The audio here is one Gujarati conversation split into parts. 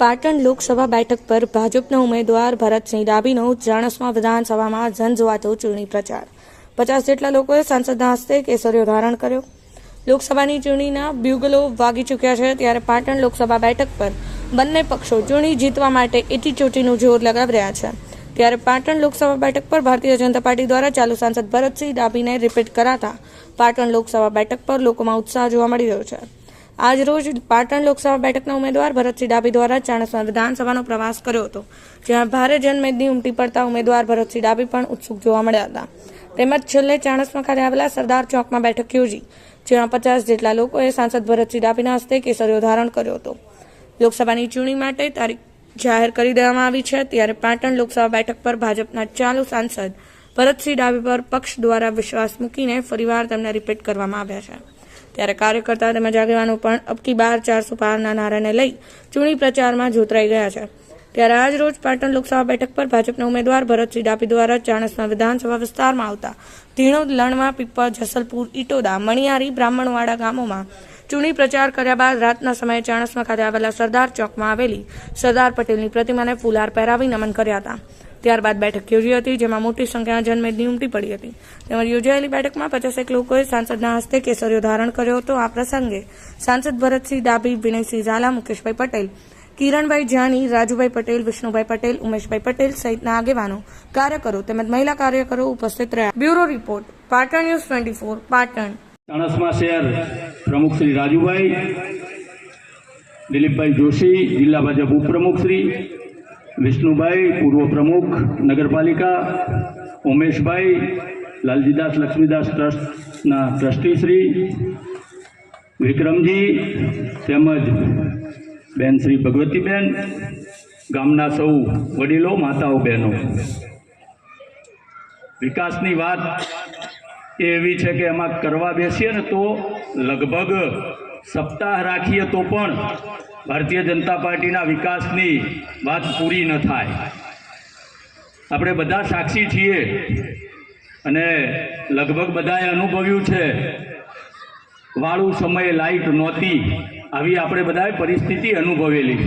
પાટણ લોકસભા બેઠક પર ભાજપના ઉમેદવાર ભરતસિંહ ડાભીનો ચાણસમાં વિધાનસભામાં ઝંઝવાતો ચૂંટણી પ્રચાર. પચાસ જેટલા લોકોએ સાંસદના હસ્તે કેસરીઓ ધારણ કર્યો. લોકસભાની ચૂંટણીના બ્યુગલો વાગી ચૂક્યા છે ત્યારે પાટણ લોકસભા બેઠક પર બંને પક્ષો ચૂંટણી જીતવા માટે એટી ચોટીનું જોર લગાવી રહ્યા છે. ત્યારે પાટણ લોકસભા બેઠક પર ભારતીય જનતા પાર્ટી દ્વારા ચાલુ સાંસદ ભરતસિંહ ડાભીને રિપીટ કરાતા પાટણ લોકસભા બેઠક પર લોકોમાં ઉત્સાહ જોવા મળી રહ્યો છે. આજ રોજ પાટણ લોકસભા બેઠકના ઉમેદવાર ભરતસિંહ ડાભી દ્વારા ચાણસ્મા વિધાનસભાનો પ્રવાસ કર્યો હતો, જ્યાં ભારે જનમેદની ઉમટી પડતા ઉમેદવાર ભરતસિંહ ડાભી પણ ઉત્સુક જોવા મળ્યા હતા. તેમજ છેલ્લે ચાણસ્મા ખાતે આવેલા સરદાર ચોકમાં બેઠક યોજી, જેમાં પચાસ જેટલા લોકોએ સાંસદ ભરતસિંહ ડાભીના હસ્તે કેસરીઓ ધારણ કર્યો હતો. લોકસભાની ચૂંટણી માટે તારીખ જાહેર કરી દેવામાં આવી છે, ત્યારે પાટણ લોકસભા બેઠક પર ભાજપના ચાલુ સાંસદ ભરતસિંહ ડાભી પર પક્ષ દ્વારા વિશ્વાસ મૂકીને ફરીવાર તેમને રિપીટ કરવામાં આવ્યા છે. ત્યારે કાર્યકર્તા તેમજ આગેવાનો પણ અબકી બાર ચારસો પારના નારાને લઈ ચૂંટણી પ્રચારમાં જોતરાઈ ગયા છે. ત્યારે આજ રોજ પાટણ લોકસભા બેઠક પર ભાજપના ઉમેદવાર ભરતસિંહ ડાપી દ્વારા ચાણસના વિધાનસભા વિસ્તારમાં આવતા ધીણોદ લણવા પીપળ જસલપુર ઇટોદા મણિયારી બ્રાહ્મણવાડા ગામોમાં ચૂંટણી પ્રચાર કર્યા બાદ રાતના સમયે ચાણસમા ખાતે આવેલા સરદાર ચોકમાં આવેલી સરદાર પટેલની પ્રતિમાને ફૂલહાર પહેરાવી નમન કર્યા હતા. ત્યારબાદ બેઠક યોજી હતી, જેમાં મોટી સંખ્યામાં જનમેદની ઉમટી પડી હતી. તેમજ યોજાયેલી બેઠકમાં પચાસેક લોકોએ સાંસદના હસ્તે કેસરીઓ ધારણ કર્યો હતો. આ પ્રસંગે સાંસદ ભરતસિંહ ડાભી, વિનયસિંહ ઝાલા, મુકેશભાઈ પટેલ, કિરણભાઈ જાની, રાજુભાઈ પટેલ, વિષ્ણુભાઈ પટેલ, ઉમેશભાઈ પટેલ સહિતના આગેવાનો, કાર્યકરો તેમજ મહિલા કાર્યકરો ઉપસ્થિત રહ્યા. Bureau report, Patan news twenty four, Patan. Chanasma શહેર પ્રમુખ શ્રી રાજુભાઈ, દિલીપભાઈ જોશી, જિલ્લા ભાજપ ઉપપ્રમુખ શ્રી વિષ્ણુભાઈ, પૂર્વ પ્રમુખ, નગરપાલિકા, ઉમેશભાઈ, લાલજીદાસ લક્ષ્મીદાસ ટ્રસ્ટના ટ્રસ્ટી શ્રી, વિક્રમજી, તેમજ બેન શ્રી ભગવતીબેન, ગામના સૌ વડીલો, માતાઓ, બહેનો. વિકાસની વાત એ એવી છે કે એમાં કરવા બેસીએ ને તો લગભગ સપ્તાહ રાખીએ તો પણ ભારતીય જનતા પાર્ટીના વિકાસની વાત પૂરી ન થાય. આપણે બધા સાક્ષી છીએ અને લગભગ બધાએ અનુભવ્યું છે, વાળું સમયે લાઈટ નહોતી, આવી આપણે બધાએ પરિસ્થિતિ અનુભવેલી.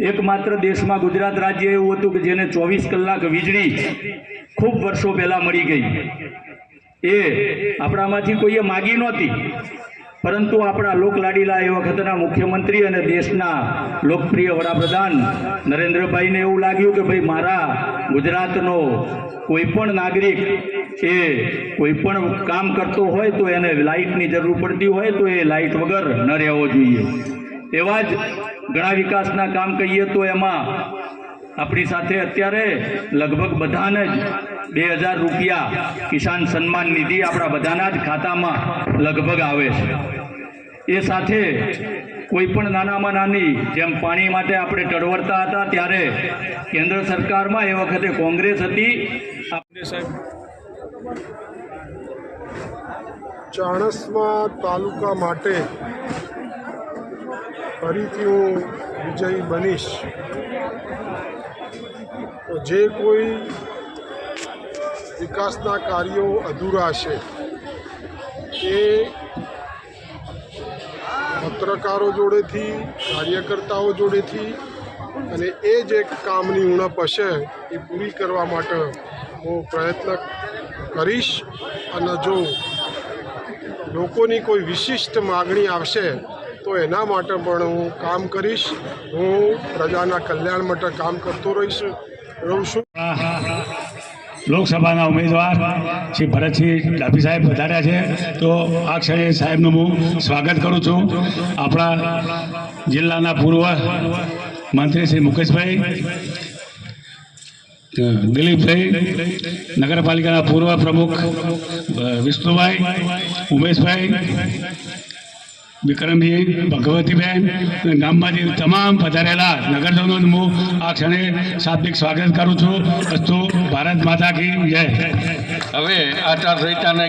એકમાત્ર દેશમાં ગુજરાત રાજ્ય એવું હતું કે જેને ચોવીસ કલાક વીજળી ખૂબ વર્ષો પહેલાં મળી ગઈ. એ આપણામાંથી કોઈએ માગી નહોતી. પરંતુ આપણા લોકલાડીલા એ વખતના મુખ્યમંત્રી અને દેશના લોકપ્રિય વડાપ્રધાન નરેન્દ્રભાઈને એવું લાગ્યું કે ભાઈ મારા ગુજરાતનો કોઈ પણ નાગરિક એ કોઈ પણ કામ કરતો હોય તો એને લાઇટની જરૂર પડતી હોય તો એ લાઇટ વગર ન રહેવો જોઈએ. એવા જ ઘણા વિકાસના કામ કહીએ તો એમાં આપણી સાથે અત્યારે લગભગ બધાને જ બે હજાર રૂપિયા કિસાન સન્માન નિધિ આપણા બધાના જ ખાતામાં લગભગ આવે છે. એ સાથે કોઈ પણ નાનામાં નાની જેમ પાણી માટે આપણે ટળવડતા હતા ત્યારે કેન્દ્ર સરકારમાં એ વખતે કોંગ્રેસ હતી. આપણે સાહેબ ચાણસ્મા તાલુકા માટે ફરીથી હું વિજયી બનીશ. જે કોઈ વિકાસના કાર્યો અધૂરા છે એ પત્રકારો જોડેથી, કાર્યકર્તાઓ જોડેથી અને એ જે કામની ઉણપ હશે, એ પૂરી કરવા માટે હું પ્રયત્ન કરીશ. અને જો લોકોની કોઈ વિશિષ્ટ માગણી આવશે, તો એના માટે પણ હું કામ કરીશ. હું પ્રજાના કલ્યાણ માટે કામ કરતો રહીશ. રહું છું લોકસભાના ઉમેદવાર શ્રી ભરતસિંહ ડાભી સાહેબ વધાર્યા છે. તો આ ક્ષણે સાહેબનું હું સ્વાગત કરું છું. આપણા જિલ્લાના પૂર્વ મંત્રી શ્રી મુકેશભાઈ દિલીપભાઈ, નગરપાલિકાના પૂર્વ પ્રમુખ વિષ્ણુભાઈ, ઉમેશભાઈ વિક્રમજી ભગવતીબેન ગામમાંથી તમામ પધારેલા નગરજનોનું હું આ ક્ષણે શાબ્દિક સ્વાગત કરું છું. અસ્તુ ભારત માતા કી જય. હવે આચારસંહિતાને